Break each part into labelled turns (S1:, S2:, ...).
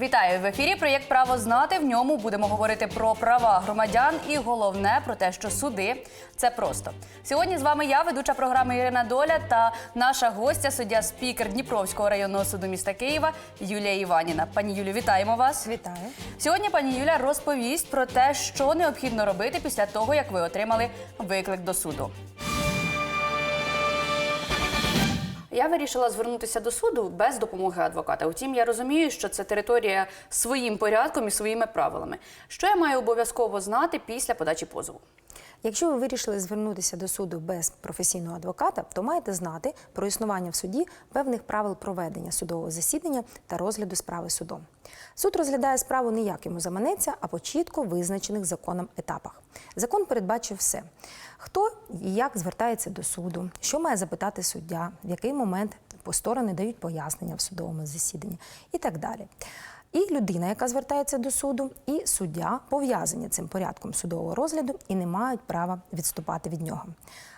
S1: Вітаю в ефірі. Проєкт Право знати. В ньому будемо говорити про права громадян і головне про те, що суди це просто. Сьогодні з вами я, ведуча програми Ірина Доля та наша гостя, суддя спікер Дніпровського районного суду міста Києва Юлія Іваніна. Пані Юлю, вітаємо вас.
S2: Вітаю.
S1: Сьогодні пані Юля розповість про те, що необхідно робити після того, як ви отримали виклик до суду. Я вирішила звернутися до суду без допомоги адвоката. Утім, я розумію, що це територія своїм порядком і своїми правилами. Що я маю обов'язково знати після подачі позову?
S2: Якщо ви вирішили звернутися до суду без професійного адвоката, то маєте знати про існування в суді певних правил проведення судового засідання та розгляду справи судом. Суд розглядає справу не як йому заманеться, а по чітко визначених законом етапах. Закон передбачив все: хто і як звертається до суду, що має запитати суддя, в який момент сторони дають пояснення в судовому засіданні і так далі. І людина, яка звертається до суду, і суддя пов'язані цим порядком судового розгляду і не мають права відступати від нього.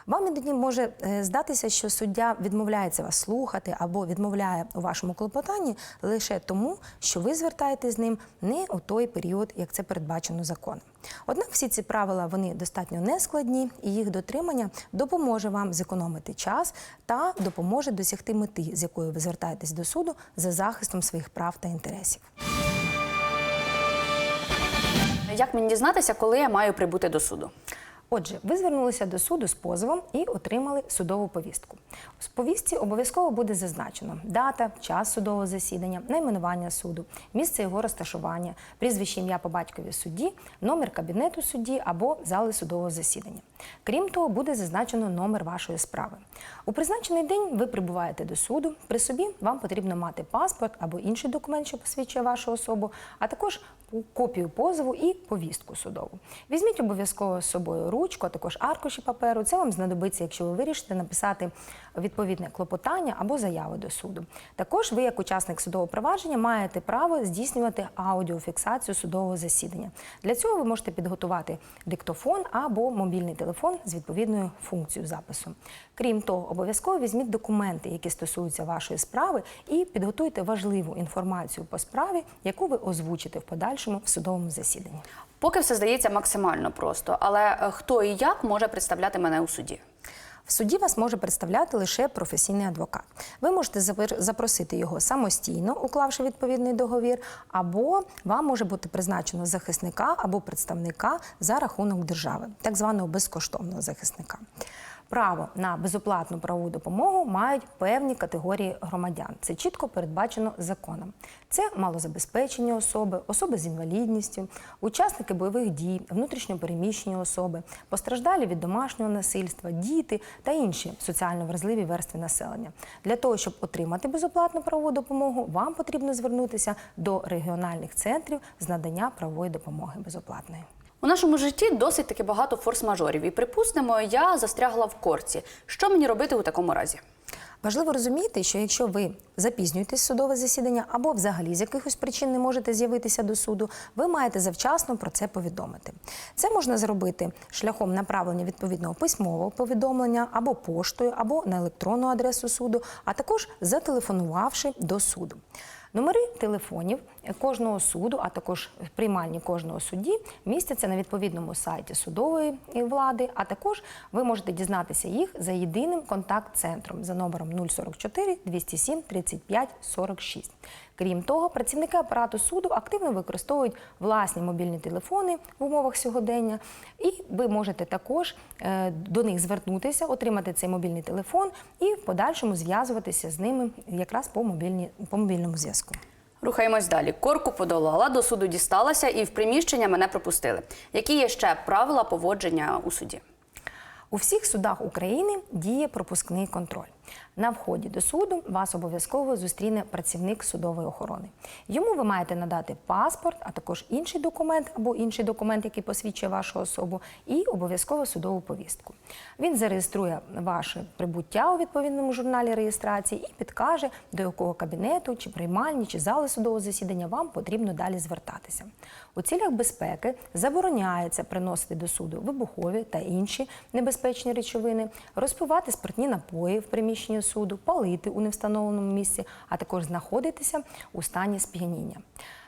S2: Вам іноді може е, здатися, що суддя відмовляється вас слухати або відмовляє у вашому клопотанні лише тому, що ви звертаєтесь з ним не у той період, як це передбачено законом. Однак всі ці правила вони достатньо нескладні, і їх дотримання допоможе вам зекономити час та допоможе досягти мети, з якою ви звертаєтесь до суду за захистом своїх прав та інтересів.
S1: Як мені дізнатися, коли я маю прибути до суду?
S2: Отже, ви звернулися до суду з позовом і отримали судову повістку. У повістці обов'язково буде зазначено дата, час судового засідання, найменування суду, місце його розташування, прізвище ім'я по батькові судді, номер кабінету судді або зали судового засідання. Крім того, буде зазначено номер вашої справи. У призначений день ви прибуваєте до суду. При собі вам потрібно мати паспорт або інший документ, що посвідчує вашу особу, а також копію позову і повістку судову. Візьміть обов'язково з собою ручку, а також аркуші паперу. Це вам знадобиться, якщо ви вирішите написати відповідне клопотання або заяву до суду. Також ви, як учасник судового провадження, маєте право здійснювати аудіофіксацію судового засідання. Для цього ви можете підготувати диктофон або мобільний телефон з відповідною функцією запису. Крім того, обов'язково візьміть документи, які стосуються вашої справи, і підготуйте важливу інформацію по справі, яку ви озвучите в подальшому в судовому засіданні.
S1: Поки все здається максимально просто, але е, хто і як може представляти мене у суді?
S2: В суді вас може представляти лише професійний адвокат. Ви можете запросити його самостійно, уклавши відповідний договір, або вам може бути призначено захисника або представника за рахунок держави, так званого безкоштовного захисника. Право на безоплатну правову допомогу мають певні категорії громадян. Це чітко передбачено законом. Це малозабезпечені особи, особи з інвалідністю, учасники бойових дій, внутрішньопереміщені особи, постраждалі від домашнього насильства, діти та інші соціально вразливі верстви населення. Для того, щоб отримати безоплатну правову допомогу, вам потрібно звернутися до регіональних центрів з надання правової допомоги безоплатної.
S1: У нашому житті досить таки багато форс-мажорів. І припустимо, я застрягла в корці. Що мені робити у такому разі?
S2: Важливо розуміти, що якщо ви запізнюєтесь судове засідання або взагалі з якихось причин не можете з'явитися до суду, ви маєте завчасно про це повідомити. Це можна зробити шляхом направлення відповідного письмового повідомлення або поштою, або на електронну адресу суду, а також зателефонувавши до суду. Номери телефонів кожного суду, а також приймальні кожного судді, містяться на відповідному сайті судової влади. А також ви можете дізнатися їх за єдиним контакт-центром за номером 044 207 35 46. Крім того, працівники апарату суду активно використовують власні мобільні телефони в умовах сьогодення, і ви можете також е, до них звернутися, отримати цей мобільний телефон і в подальшому зв'язуватися з ними якраз по, мобільному зв'язку.
S1: Рухаємось далі. Корку подолала, до суду дісталася і в приміщення мене пропустили. Які є ще правила поводження у суді?
S2: У всіх судах України діє пропускний контроль. На вході до суду вас обов'язково зустріне працівник судової охорони. Йому ви маєте надати паспорт, а також інший документ або інший документ, який посвідчує вашу особу, і обов'язково судову повістку. Він зареєструє ваше прибуття у відповідному журналі реєстрації і підкаже, до якого кабінету, чи приймальні, чи зали судового засідання вам потрібно далі звертатися. У цілях безпеки забороняється приносити до суду вибухові та інші небезпечні речовини, розпивати спиртні напої в приміщенні суду, палити у невстановленому місці, а також знаходитися у стані сп'яніння.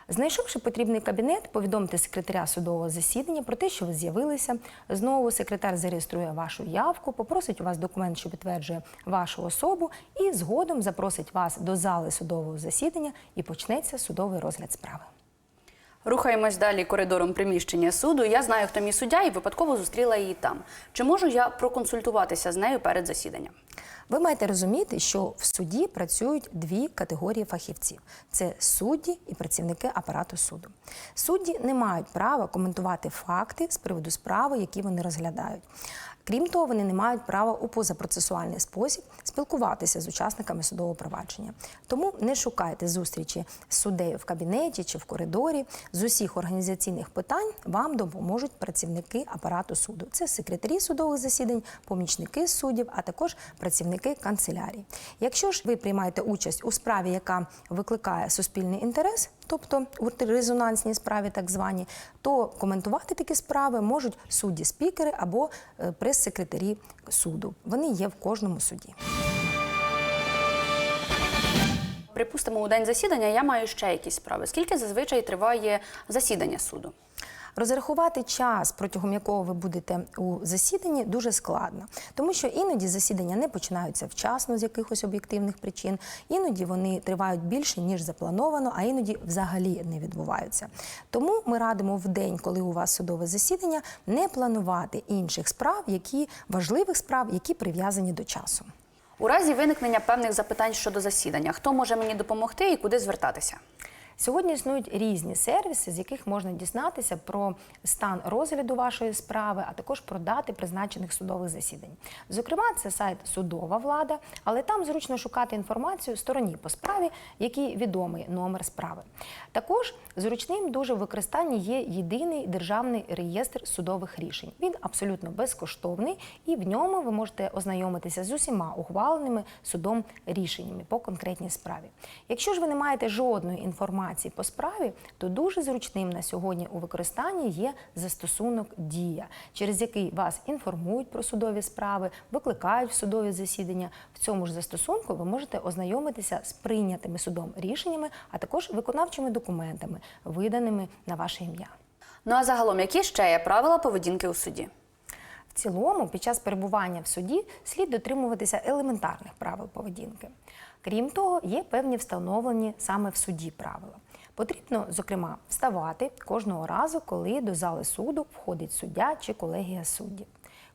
S2: Знайшовши потрібний кабінет, повідомте секретаря судового засідання про те, що ви з'явилися. Знову секретар зареєструє вашу явку, попросить у вас документ, що підтверджує вашу особу, і згодом запросить вас до зали судового засідання і почнеться судовий розгляд справи.
S1: Рухаємось далі коридором приміщення суду. Я знаю, хто мій суддя, і випадково зустріла її там. Чи можу я проконсультуватися з нею перед засіданням?
S2: Ви маєте розуміти, що в суді працюють дві категорії фахівців: це судді і працівники апарату суду. Судді не мають права коментувати факти з приводу справи, які вони розглядають. Крім того, вони не мають права у позапроцесуальний спосіб спілкуватися з учасниками судового провадження. Тому не шукайте зустрічі з суддею в кабінеті чи в коридорі. З усіх організаційних питань вам допоможуть працівники апарату суду. Це секретарі судових засідань, помічники суддів, а також працівники канцелярії. Якщо ж ви приймаєте участь у справі, яка викликає суспільний інтерес, тобто у резонансній справі, так звані, то коментувати такі справи можуть судді-спікери або е, прес-секретарі суду. Вони є в кожному суді.
S1: Припустимо, у день засідання я маю ще якісь справи. Скільки зазвичай триває засідання суду?
S2: Розрахувати час, протягом якого ви будете у засіданні, дуже складно, тому що іноді засідання не починаються вчасно з якихось об'єктивних причин, іноді вони тривають більше ніж заплановано, а іноді взагалі не відбуваються. Тому ми радимо в день, коли у вас судове засідання, не планувати інших справ, які важливих справ, які прив'язані до часу.
S1: У разі виникнення певних запитань щодо засідання, хто може мені допомогти і куди звертатися?
S2: Сьогодні існують різні сервіси, з яких можна дізнатися про стан розгляду вашої справи, а також про дати призначених судових засідань. Зокрема, це сайт Судова влада, але там зручно шукати інформацію стороні по справі, який відомий номер справи. Також зручним дуже в використанні є єдиний державний реєстр судових рішень. Він абсолютно безкоштовний, і в ньому ви можете ознайомитися з усіма ухваленими судом рішеннями по конкретній справі. Якщо ж ви не маєте жодної інформації по справі, то дуже зручним на сьогодні у використанні є застосунок Дія, через який вас інформують про судові справи, викликають в судові засідання. В цьому ж застосунку ви можете ознайомитися з прийнятими судом рішеннями, а також виконавчими документами, виданими на ваше ім'я.
S1: Ну а загалом, які ще є правила поведінки у суді?
S2: В цілому, під час перебування в суді слід дотримуватися елементарних правил поведінки. Крім того, є певні встановлені саме в суді правила. Потрібно, зокрема, вставати кожного разу, коли до зали суду входить суддя чи колегія суддів.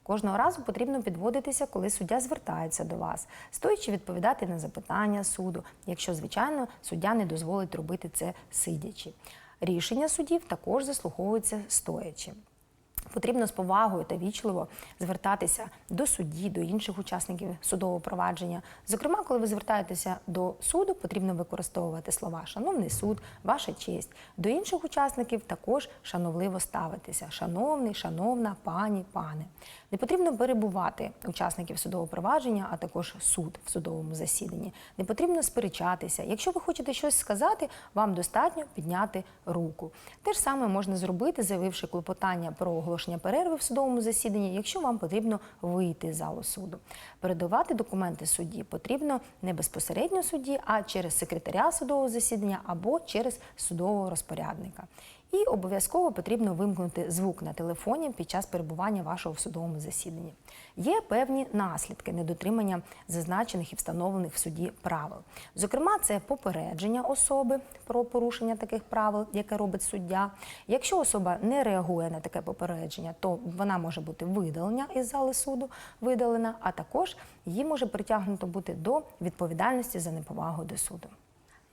S2: Кожного разу потрібно підводитися, коли суддя звертається до вас, стоячи відповідати на запитання суду, якщо, звичайно, суддя не дозволить робити це сидячи. Рішення суддів також заслуховуються стоячи. Потрібно з повагою та вічливо звертатися до судді, до інших учасників судового провадження. Зокрема, коли ви звертаєтеся до суду, потрібно використовувати слова Шановний суд, ваша честь. До інших учасників також шановливо ставитися. Шановний, шановна, пані, пане. Не потрібно перебувати учасників судового провадження, а також суд в судовому засіданні. Не потрібно сперечатися. Якщо ви хочете щось сказати, вам достатньо підняти руку. Те ж саме можна зробити, заявивши клопотання про оголошення перерви в судовому засіданні, якщо вам потрібно вийти з залу суду. Передавати документи судді потрібно не безпосередньо судді, а через секретаря судового засідання або через судового розпорядника. І обов'язково потрібно вимкнути звук на телефоні під час перебування вашого в судовому засіданні. Є певні наслідки недотримання зазначених і встановлених в суді правил. Зокрема, це попередження особи про порушення таких правил, яке робить суддя. Якщо особа не реагує на таке попередження, то вона може бути видалена із зали суду, видалена, а також її може притягнуто бути до відповідальності за неповагу до суду.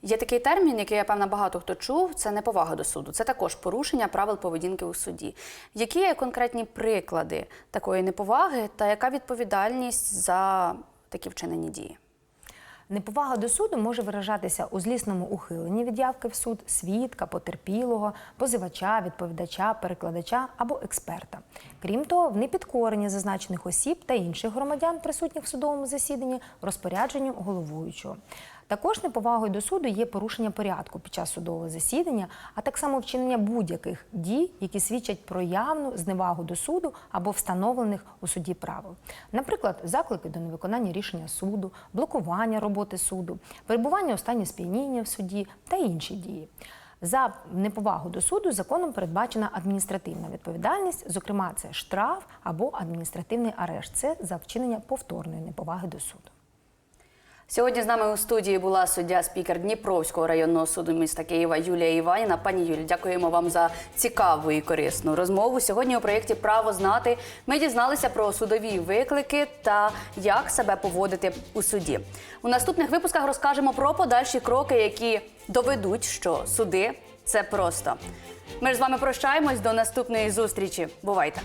S1: Є такий термін, який я певна багато хто чув. Це неповага до суду. Це також порушення правил поведінки у суді. Які є конкретні приклади такої неповаги, та яка відповідальність за такі вчинені дії?
S2: Неповага до суду може виражатися у злісному ухиленні від явки в суд свідка, потерпілого, позивача, відповідача, перекладача або експерта. Крім того, в непідкоренні зазначених осіб та інших громадян, присутніх в судовому засіданні, розпорядженню головуючого. Також неповагою до суду є порушення порядку під час судового засідання, а так само вчинення будь-яких дій, які свідчать про явну зневагу до суду або встановлених у суді правил. Наприклад, заклики до невиконання рішення суду, блокування роботи суду, перебування у стані сп'яніння в суді та інші дії. За неповагу до суду законом передбачена адміністративна відповідальність, зокрема, це штраф або адміністративний арешт. Це за вчинення повторної неповаги до суду.
S1: Сьогодні з нами у студії була суддя спікер Дніпровського районного суду міста Києва Юлія Іваніна. Пані Юлі, дякуємо вам за цікаву і корисну розмову. Сьогодні у проєкті Право знати ми дізналися про судові виклики та як себе поводити у суді. У наступних випусках розкажемо про подальші кроки, які доведуть, що суди це просто. Ми ж з вами прощаємось до наступної зустрічі. Бувайте!